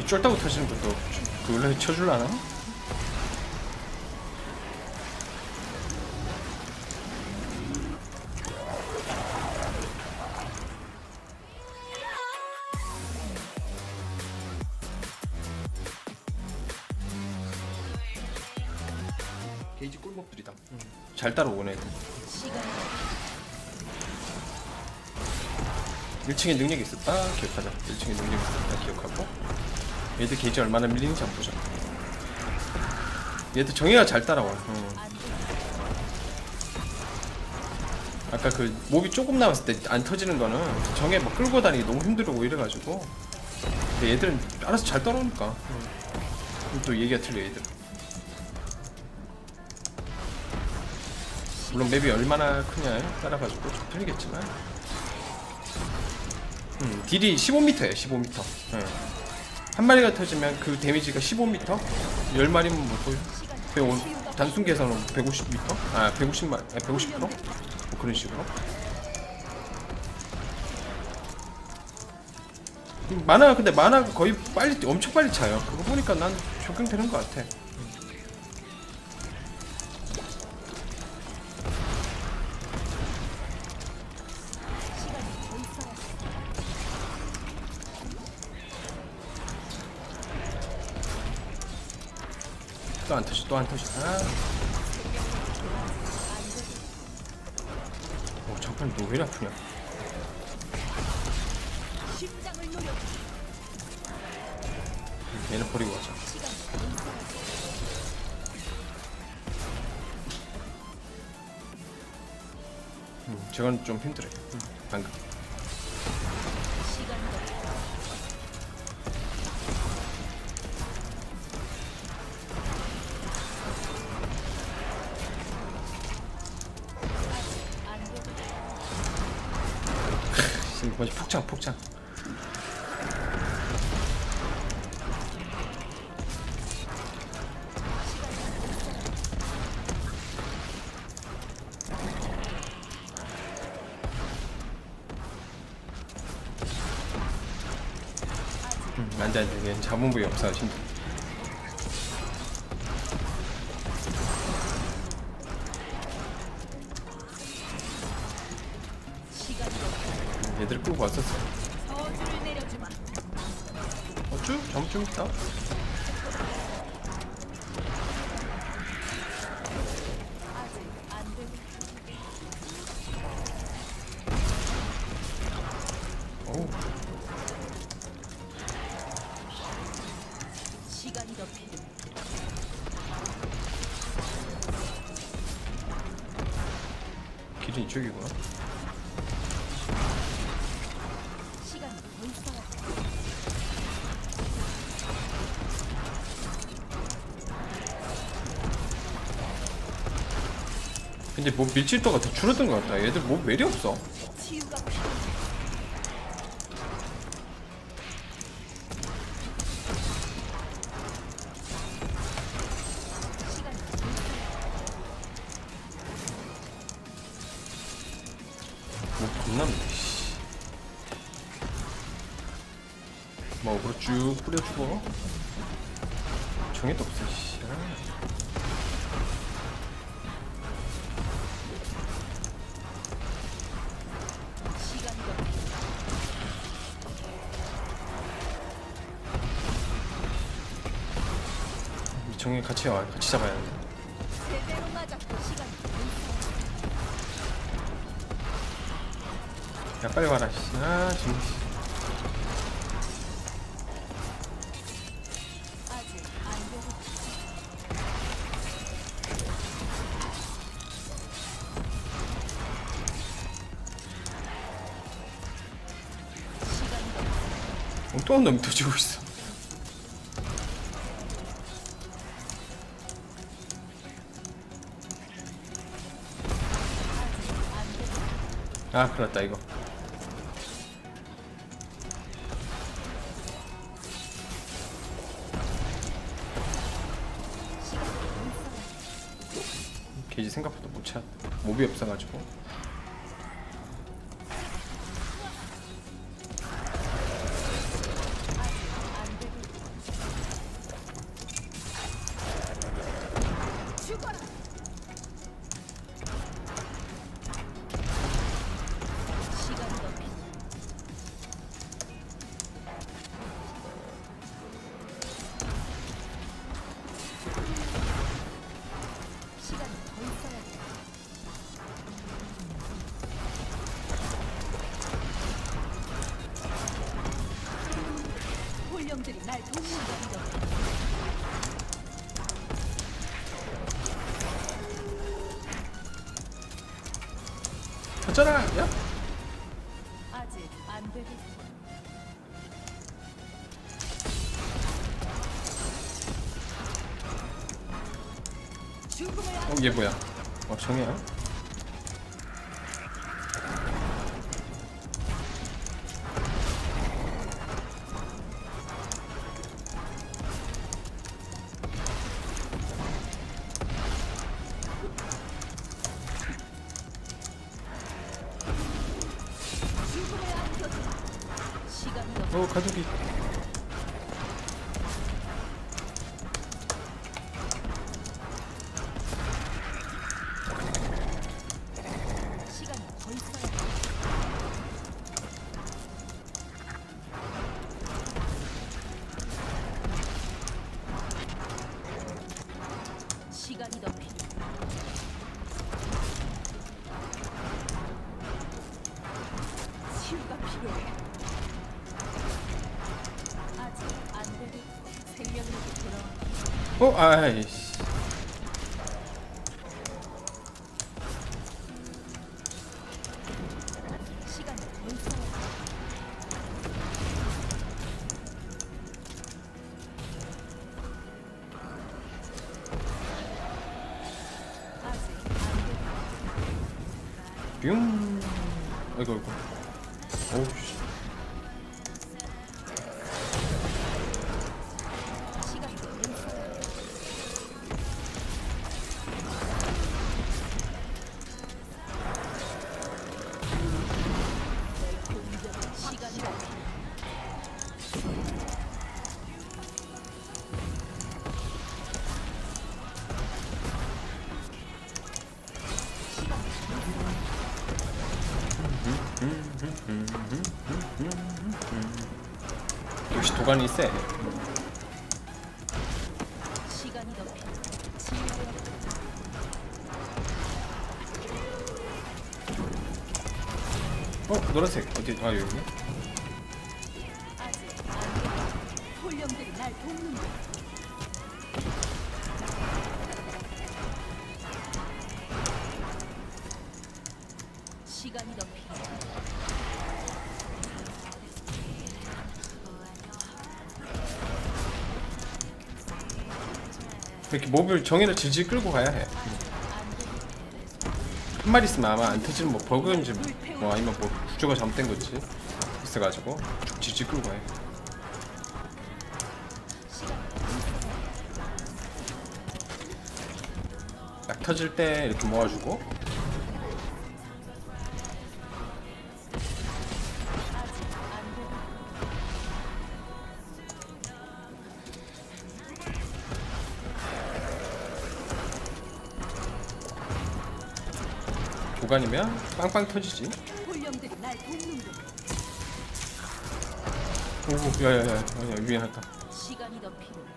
이 쫄다고 터지는 것도 그걸로 쳐줄라나? 게이지 꿀먹들이다. 잘 따라오네. 애들. 1층에 능력이 있었다. 기억하자. 1층에 능력이 있었다. 기억하고. 얘들 게이지 얼마나 밀리는지 한번 보자. 얘들 정의가 잘 따라와. 응. 아까 그 몹이 조금 남았을 때 안 터지는 거는 정에 막 끌고 다니기 너무 힘들고 이래가지고. 근데 얘들은 알아서 잘 따라오니까. 응. 또 얘기가 틀려 얘들. 물론 맵이 얼마나 크냐에 따라가지고 좀 틀리겠지만. 음, 딜이 15m예요 15m 예. 한 마리가 터지면 그 데미지가 15m 10마리면 뭐 거의 105, 단순 계산으로 150m? 아 150마, 아, 150%? 뭐 그런 식으로 음, 만화 근데 만화가 거의 빨리 엄청 빨리 차요 그거 보니까 난 적용되는 것 같아 또 안 터지 또안 터지 아. 오 잠깐 너왜 아프냐? 얘는 버리고 가자. 음, 저건 좀 힘들어요. 음, 방금 얘는 잡은 부위 없어 힘들 이쪽이구나. 근데 뭐 밀집도가 더 줄어든 것 같다 얘들 뭐 매력 없어 치유가 필요. 어그로 쭉 뿌려주고 정해도 없어 씨. 아. 시간이 더 필요. 이 정해 같이 와 같이 잡아야 돼. 야 빨리 와라 씨. 아 지금 있어야 엉뚱한 놈이 터지고 있어 아 큰일 났다 이거 게이지 생각보다 못 차. 몹이 없어가지고. 가잖아 야 아직 안. 죽음의 어, 얘 뭐야? 어, 정이야? 어, 가족이. 어, 아이씨. 되겠고 뿅. 아이고, 아이고. 오우, 씨. 도관이 돼. 어, 노란색. 어디, 아, 여기. 아 이렇게 몹을 정의를 질질 끌고 가야 해. 한 마리 있으면 아마 안 터지는 뭐 버그인지 뭐 아니면 뭐 구조가 잘못된 거지 있어가지고 쭉 질질 끌고 가야 해. 딱 터질 때 이렇게 모아주고 도관이면 빵빵 터지지. 오, 야야야, 야, 위에 필요해.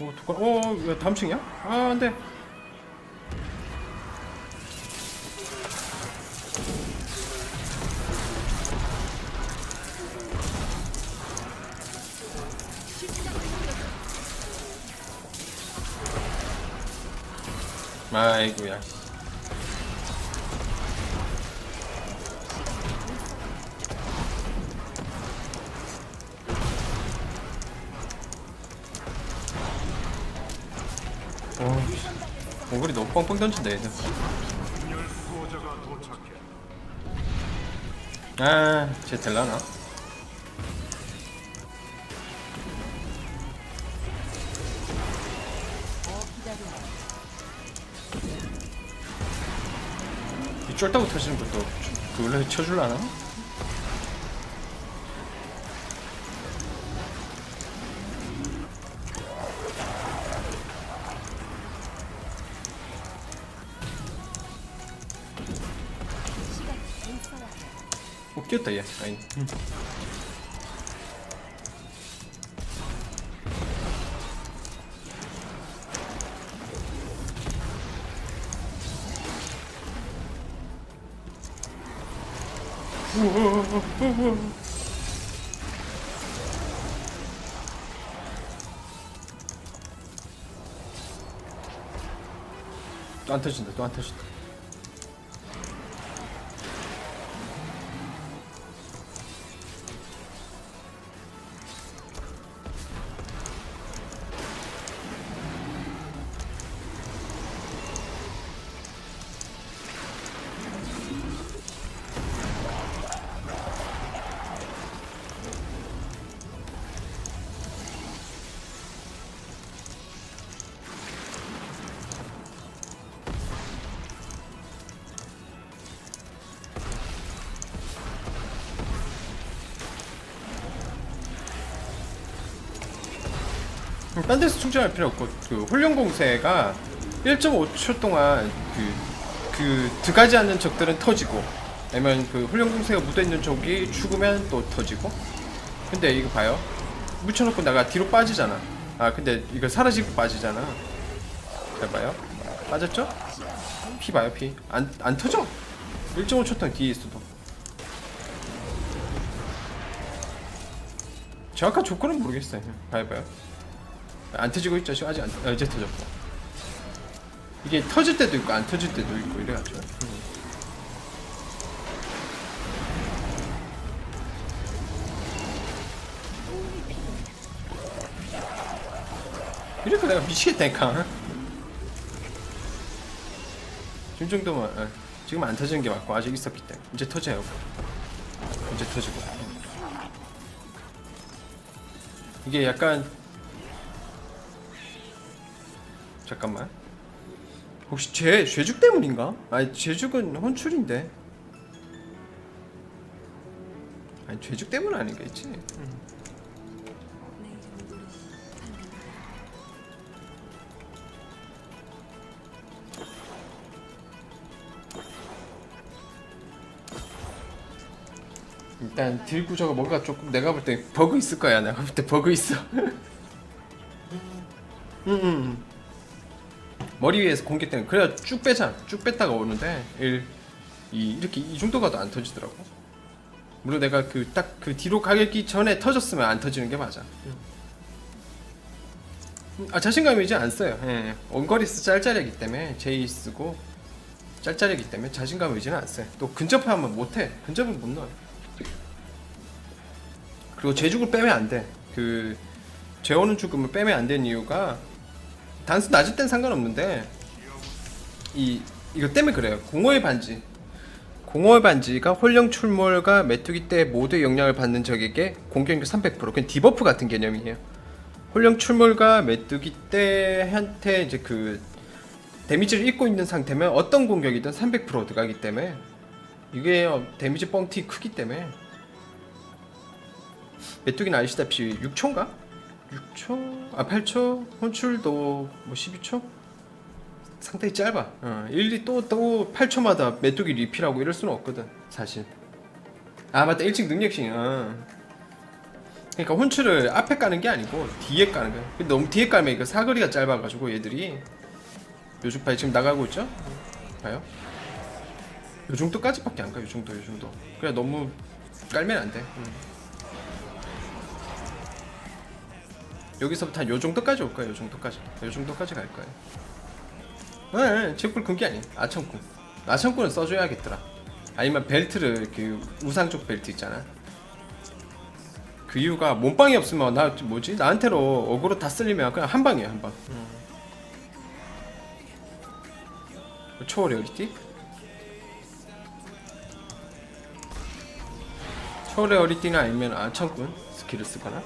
오, 도관, 오, 야, 다음 층이야? 아, 안 돼. 오글이 너무 뻥뻥 던진다 얘들. 수호자가 도착해 아, 쟤 될라나? 이 쫄다고 터지는 것도 그 원래 쳐줄라나? 뛰었다 얘 아니 응. 또안 터진다 또 안 터진다 딴 데서 충전할 필요 없고 그 홀령 공세가 1.5초 동안 그그 들어가지 않는 적들은 터지고 아니면 그 홀령 공세가 묻어 있는 적이 죽으면 또 터지고. 근데 이거 봐요. 묻혀놓고 나가 뒤로 빠지잖아. 아 근데 이거 사라지고 빠지잖아. 잘 봐요. 빠졌죠? 피 봐요 피 안 안 터져. 1.5초 동안 뒤에 있어도. 정확한 조건은 모르겠어요. 봐요 봐요 안 터지고 있죠. 지금 아직 안 어, 이제 터졌고. 이게 터질 때도 있고 안 터질 때도 있고 이래가지고. 음. 이렇게 내가 미치겠다니까. 지금 정도면 어, 지금 안 터지는 게 맞고 아직 있었기 때문에. 이제 터져요. 이제 터지고. 이게 약간 잠깐만. 혹시 죄 죄죽 때문인가? 아니 죄죽은 혼출인데. 아니 죄죽 때문 아니겠지? 일단 딜 구조가 뭔가 조금 내가 볼 때 버그 있을 거야. 내가 볼 때 버그 있어. 음, 머리 위에서 공개 때문에 그래야 쭉 빼자. 쭉 뺐다가 오는데 1, 2 이렇게 이 정도 가도 안 터지더라고. 물론 내가 그 딱그 뒤로 가기 전에 터졌으면 안 터지는 게 맞아. 음, 아 자신감 이제 안 써요. 예. 원거리스 짤짤이기 때문에 제이 쓰고 짤짤이기 때문에 자신감 의지는 안 써요. 또 근접하면 못해. 근접은 못 넣어요. 그리고 제죽을 빼면 안돼그 재워는 죽음을 빼면 안 되는 이유가 단수 낮을 땐 상관없는데 이 이거 때문에 그래요. 공허의 반지. 공허의 반지가 홀령 출몰과 메뚜기 때 모두의 영향을 받는 적에게 공격력 300% 그냥 디버프 같은 개념이에요. 홀령 출몰과 메뚜기 때한테 이제 그 데미지를 입고 있는 상태면 어떤 공격이든 300% 들어가기 때문에 이게 데미지 뻥튀 크기 때문에 메뚜기는 아시다시피 6초인가? 6초? 아 8초? 혼출도 뭐 12초? 상당히 짧아 어, 일리 또, 또 8초마다 메뚜기 리필하고 이럴 수는 없거든 사실 아 맞다 일찍 능력신 어. 그러니까 혼출을 앞에 까는 게 아니고 뒤에 까는 거야 근데 너무 뒤에 깔면 이거 사거리가 짧아가지고 얘들이 요즘 파이 지금 나가고 있죠? 봐요 요 정도까지밖에 안 가, 요 정도, 요 정도. 그래 너무 깔면 안 돼. 음. 여기서부터 한 요 정도까지 올 거야, 요 정도까지. 요 정도까지 갈 거야. 네, 네, 제꿀 금기 아니. 아청꾼. 아청꾼은 써줘야겠더라. 아니면 벨트를 그 우상 쪽 벨트 있잖아. 그 이유가 몸빵이 없으면 나 뭐지 나한테로 어그로 다 쓸리면 그냥 한 방이야 한 방. 초월 리얼리티? 초월의 어리띠나 아니면 아청꾼 스킬을 쓰거나